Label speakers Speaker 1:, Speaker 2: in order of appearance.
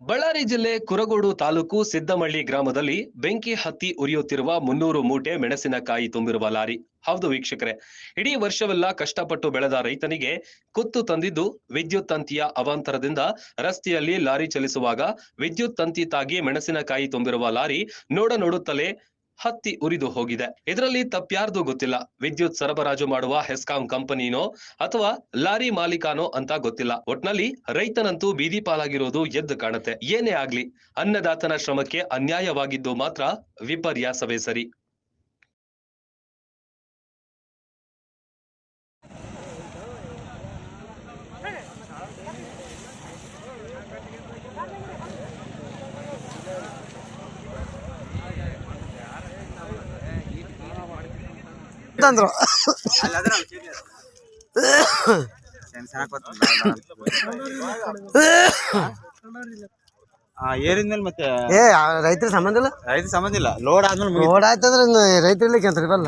Speaker 1: ಬಳ್ಳಾರಿ ಜಿಲ್ಲೆ ಕುರಗೋಡು ತಾಲೂಕು ಸಿದ್ದಮಳ್ಳಿ ಗ್ರಾಮದಲ್ಲಿ ಬೆಂಕಿ ಹತ್ತಿ ಉರಿಯುತ್ತಿರುವ ಮುನ್ನೂರು ಮೂಟೆ ಮೆಣಸಿನಕಾಯಿ ತುಂಬಿರುವ ಲಾರಿ. ಹೌದು ವೀಕ್ಷಕರೇ, ಇಡೀ ವರ್ಷವೆಲ್ಲ ಕಷ್ಟಪಟ್ಟು ಬೆಳೆದ ರೈತನಿಗೆ ಕುತ್ತು ತಂದಿದ್ದು ವಿದ್ಯುತ್ ತಂತಿಯ ಅವಾಂತರದಿಂದ ರಸ್ತೆಯಲ್ಲಿ ಲಾರಿ ಚಲಿಸುವಾಗ ವಿದ್ಯುತ್ ತಂತಿ ತಾಗಿ ಮೆಣಸಿನಕಾಯಿ ತುಂಬಿರುವ ಲಾರಿ ನೋಡ ನೋಡುತ್ತಲೇ ಹತ್ತಿ ಉರಿದು ಹೋಗಿದೆ. ಇದರಲ್ಲಿ ತಪ್ಪ್ಯಾರ್ದು ಗೊತ್ತಿಲ್ಲ. ವಿದ್ಯುತ್ ಸರಬರಾಜು ಮಾಡುವ ಹೆಸ್ಕಾಂ ಕಂಪನಿನೋ ಅಥವಾ ಲಾರಿ ಮಾಲೀಕನೋ ಅಂತ ಗೊತ್ತಿಲ್ಲ. ಒಟ್ನಲ್ಲಿ ರೈತನಂತೂ ಬೀದಿ ಪಾಲಾಗಿರೋದು ಎದ್ದು ಕಾಣುತ್ತೆ. ಏನೇ ಆಗ್ಲಿ, ಅನ್ನದಾತನ ಶ್ರಮಕ್ಕೆ ಅನ್ಯಾಯವಾಗಿದ್ದು ಮಾತ್ರ ವಿಪರ್ಯಾಸವೇ ಸರಿ.
Speaker 2: ತಂದ್ರು
Speaker 3: ಏರಿದ್ಮೇಲೆ ಮತ್ತೆ
Speaker 2: ಏ ರೈತರ ಸಂಬಂಧ ಇಲ್ಲ?
Speaker 3: ರೈತ ಸಂಬಂಧ ಇಲ್ಲ ಲೋಡ್ ಆದ್ಮೇಲೆ
Speaker 2: ಲೋಡ್ ಆಯ್ತಂದ್ರೆ ರೈತರಲ್ಲಿ ಅಂತ ಬಲ್ಲ